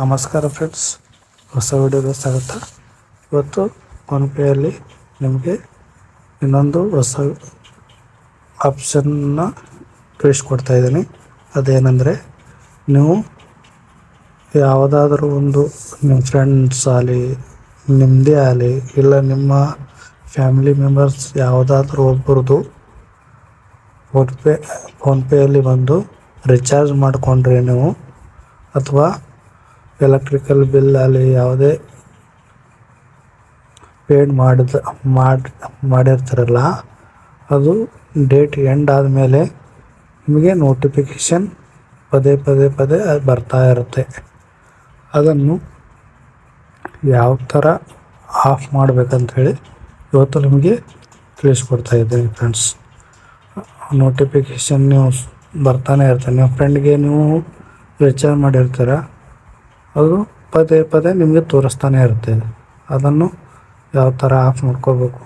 ನಮಸ್ಕಾರ ಫ್ರೆಂಡ್ಸ್ ಹೊಸ ವಿಡಿಯೋಗೆ ಸ್ವಾಗತ. ಇವತ್ತು ಫೋನ್ಪೇಯಲ್ಲಿ ನಿಮಗೆ ಇನ್ನೊಂದು ಹೊಸ ಆಪ್ಷನ್ನ ತಿಳಿಸ್ಕೊಡ್ತಾ ಇದ್ದೀನಿ. ಅದೇನೆಂದರೆ, ನೀವು ಯಾವುದಾದ್ರೂ ಒಂದು ನಿಮ್ಮ ಫ್ರೆಂಡ್ಸ್ ಆಗಲಿ ನಿಮ್ಮದೇ ಆಗಲಿ, ಇಲ್ಲ ನಿಮ್ಮ ಫ್ಯಾಮಿಲಿ ಮೆಂಬರ್ಸ್ ಯಾವುದಾದ್ರೂ ಒಬ್ಬರದು ಫೋನ್ಪೇ ಫೋನ್ಪೇಯಲ್ಲಿ ಬಂದು ರಿಚಾರ್ಜ್ ಮಾಡಿಕೊಂಡ್ರೆ ನೀವು, ಅಥವಾ ಎಲೆಕ್ಟ್ರಿಕಲ್ ಬಿಲ್ ಅಲ್ಲಿ ಯಾವುದೇ ಪೇಡ್ ಮಾಡಿದ, ಮಾಡಿ, ಮಾಡಿರ್ತಾರಲ್ಲ, ಅದು ಡೇಟ್ ಎಂಡ್ ಆದಮೇಲೆ ನಿಮಗೆ ನೋಟಿಫಿಕೇಷನ್ ಪದೇ ಪದೇ ಪದೇ ಬರ್ತಾ ಇರುತ್ತೆ. ಅದನ್ನು ಯಾವ ಥರ ಆಫ್ ಮಾಡಬೇಕಂತೇಳಿ ಇವತ್ತು ನಿಮಗೆ ತಿಳಿಸ್ಕೊಡ್ತಾ ಇದ್ದೀನಿ ಫ್ರೆಂಡ್ಸ್ ನೋಟಿಫಿಕೇಷನ್ ನೀವು ಬರ್ತಾನೆ ಇರ್ತಾರೆ ನಿಮ್ಮ ಫ್ರೆಂಡ್ಗೆ ನೀವು ರಿಚಾರ್ಜ್ ಮಾಡಿರ್ತೀರ? ಅದು ಪದೇ ಪದೇ ನಿಮಗೆ ತೋರಿಸ್ತಾನೆ ಇರುತ್ತೆ ಅದನ್ನು ಯಾವ ಥರ ಆಫ್ ಮಾಡ್ಕೋಬೇಕು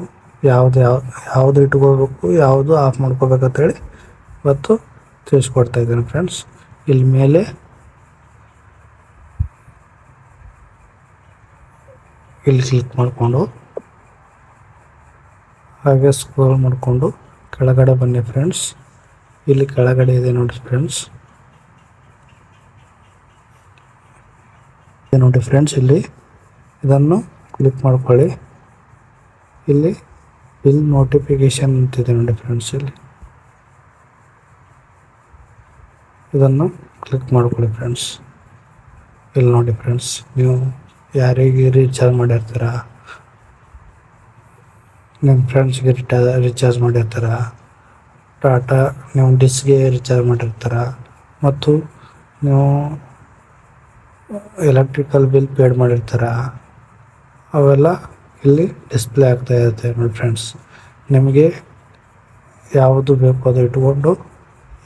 ಯಾವ್ದು ಯಾವ, ಯಾವುದು ಇಟ್ಕೋಬೇಕು ಯಾವುದು ಆಫ್ ಮಾಡ್ಕೋಬೇಕಂತೇಳಿ ಇವತ್ತು ತಿಳಿಸ್ಕೊಡ್ತಾ ಇದ್ದೀನಿ ಫ್ರೆಂಡ್ಸ್. ಇಲ್ಲಿ ಮೇಲೆ ಇಲ್ಲಿ ಕ್ಲಿಕ್ ಮಾಡಿಕೊಂಡು, ಹಾಗೆ ಸ್ಕ್ರೋಲ್ ಮಾಡಿಕೊಂಡು ಕೆಳಗಡೆ ಬನ್ನಿ ಫ್ರೆಂಡ್ಸ್. ಇಲ್ಲಿ ಕೆಳಗಡೆ ಇದೆ ನೋಡಿ ಫ್ರೆಂಡ್ಸ್. ನೋಡಿ ಫ್ರೆಂಡ್ಸ್ ಇಲ್ಲಿ ಇದನ್ನು ಕ್ಲಿಕ್ ಮಾಡ್ಕೊಳ್ಳಿ. ಇಲ್ಲಿ ಬಿಲ್ ನೋಟಿಫಿಕೇಶನ್ ಅಂತಿದೆ ನೋಡಿ ಫ್ರೆಂಡ್ಸ್ ಇಲ್ಲಿ. ಇದನ್ನು ಕ್ಲಿಕ್ ಮಾಡ್ಕೊಳ್ಳಿ ಫ್ರೆಂಡ್ಸ್ ಇಲ್ಲಿ ನೋಡಿ ಫ್ರೆಂಡ್ಸ್ ನೀವು ಯಾರಿಗೆ ರೀಚಾರ್ಜ್ ಮಾಡಿರ್ತೀರ? ನಿಮ್ಮ ಫ್ರೆಂಡ್ಸ್ಗೆ ರಿಟಾ ರೀಚಾರ್ಜ್ ಮಾಡಿರ್ತಾರ? ಟಾಟಾ ನೀವು ಡಿಸ್ಗೆ ರಿಚಾರ್ಜ್ ಮಾಡಿರ್ತಾರ? ಮತ್ತು ನೀವು ಎಲೆಕ್ಟ್ರಿಕಲ್ ಬಿಲ್ ಪೇಡ್ ಮಾಡಿರ್ತಾರೆ, ಅವೆಲ್ಲ ಇಲ್ಲಿ ಡಿಸ್ಪ್ಲೇ ಆಗ್ತಾ ಇರುತ್ತೆ ನೋಡಿ ಫ್ರೆಂಡ್ಸ್ ನಿಮಗೆ ಯಾವುದು ಬೇಕು ಅದು ಇಟ್ಕೊಂಡು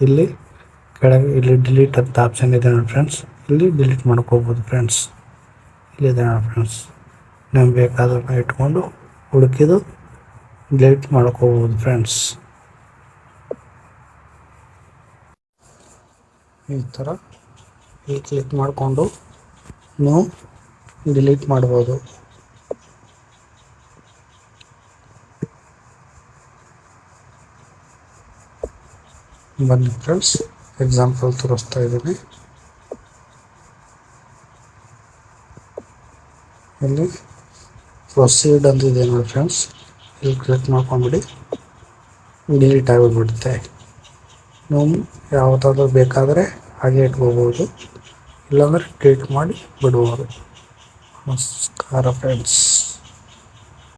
ಇಲ್ಲಿ ಕೆಳಗೆ ಇಲ್ಲಿ ಡಿಲೀಟ್ ಅಂತ ಆಪ್ಷನ್ ಇದೆ ನೋಡಿ ಫ್ರೆಂಡ್ಸ್ ಇಲ್ಲಿ ಡಿಲೀಟ್ ಮಾಡ್ಕೋಬೋದು ಫ್ರೆಂಡ್ಸ್ ಇಲ್ಲಿದೆ ನೋಡಿ ಫ್ರೆಂಡ್ಸ್ ನಿಮ್ಗೆ ಬೇಕಾದನ್ನ ಇಟ್ಕೊಂಡು ಹುಡುಕಿದು ಡಿಲೀಟ್ ಮಾಡ್ಕೋಬೋದು ಫ್ರೆಂಡ್ಸ್ ಈ ಥರ ಇಲ್ಲಿ ಕ್ಲಿಕ್ ಮಾಡಿಕೊಂಡು ನೀವು ಡಿಲೀಟ್ ಮಾಡ್ಬೋದು. ಬನ್ನಿ ಫ್ರೆಂಡ್ಸ್ ಎಕ್ಸಾಂಪಲ್ ತೋರಿಸ್ತಾ ಇದ್ದೀನಿ. ಇಲ್ಲಿ ಪ್ರೊಸೀಡ್ ಅಂತಿದೆ ನೋಡಿ ಫ್ರೆಂಡ್ಸ್ ಇಲ್ಲಿ ಕ್ಲಿಕ್ ಮಾಡ್ಕೊಂಡ್ಬಿಡಿ ಡಿಲೀಟ್ ಆಗಿಬಿಡುತ್ತೆ ನೀವು ಯಾವುದಾದ್ರೂ ಬೇಕಾದರೆ ಹಾಗೆ ಇಟ್ಕೋಬೋದು. ಇಲ್ಲಾಂದರೆ ಕ್ಲಿಕ್ ಮಾಡಿ ಬಿಡ್ಬೋದು ನಮಸ್ಕಾರ ಫ್ರೆಂಡ್ಸ್